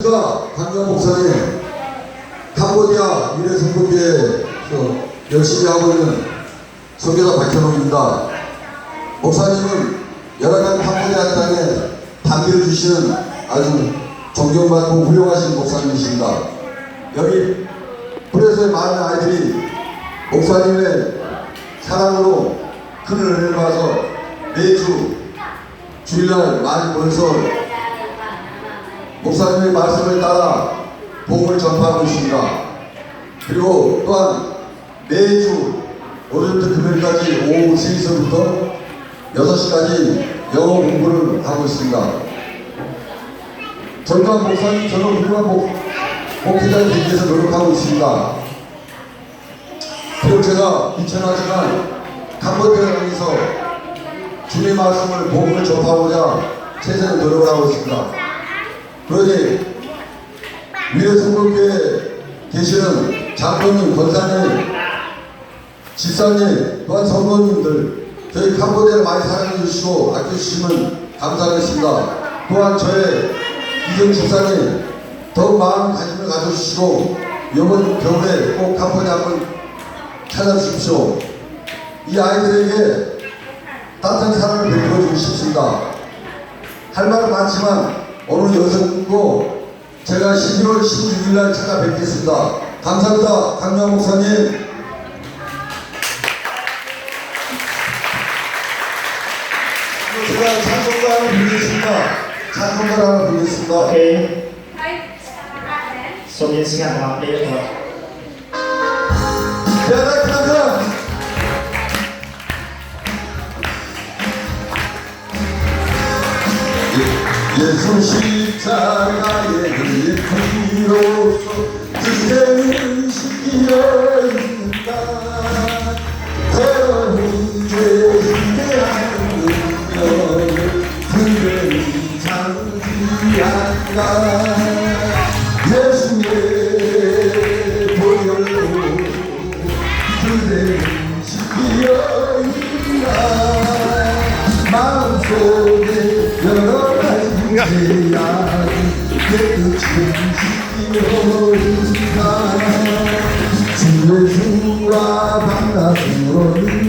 제가 강경 목사님 캄보디아 미래선거기에 열심히 하고 있는 선교사 박현웅입니다. 목사님은 여러 가지 캄보디아 땅에 단비를 주시는 아주 존경받고 훌륭하신 목사님이십니다. 여기 프레스의 많은 아이들이 목사님의 사랑으로 큰 은혜를 받아서 매주 주일날 많이 모여서 목사님의 말씀을 따라 복음을 전파하고 있습니다. 그리고 또한 매주 월요일부터 금요일까지 오후 3시부터 6시까지 영어 공부를 하고 있습니다. 전두환 목사님 저는 훌륭한 목, 목회자가 되기 위해서 노력하고 있습니다. 비록 제가 귀천하지만 캄보디아에서 주님의 말씀을 복음을 전파하고자 최선의 노력을 하고 있습니다. 그러니 위례 성공교에 계시는 장로님, 권사님, 집사님, 또한 성도님들 저희 캄보디아를 많이 사랑해 주시고 아껴주시면 감사하겠습니다. 또한 저의 이정 집사님 더욱 마음 관심을 가져주시고 이번 겨울에 꼭 캄보디아 한번 찾아주십시오. 이 아이들에게 따뜻한 사랑을 베풀어 주고 싶습니다. 할 말은 많지만 오늘 여성도 제가 11월 16일 날 찾아뵙겠습니다. 감사합니다. 강명 목사님. 제가 찬송가 하나 부르겠습니다. 찬송가 하나 부르겠습니다. Hoạt học đi thôi. 대단하다. 예수 십자가의 피로써 그대는 시기어 있다 더러운 죄의 운명을 그대는 장기한다 예수의 보혈로 그대는 시기어 있다 마음속에 여러 시기어 있다 주 예수와 반갑으로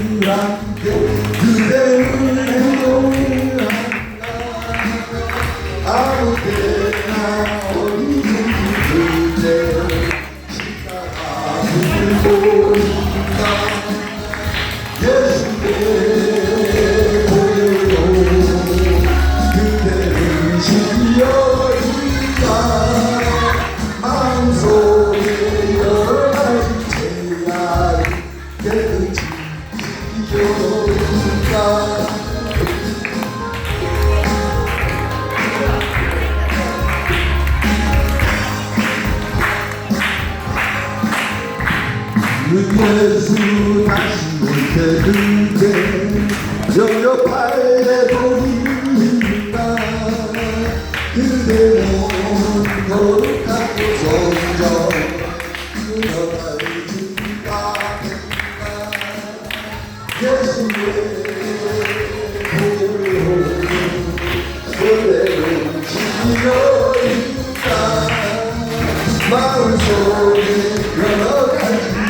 예수 다시 올때 그대 영접할래 보인다 그대 몸 거룩하고 성정 그녀를 준다 예수의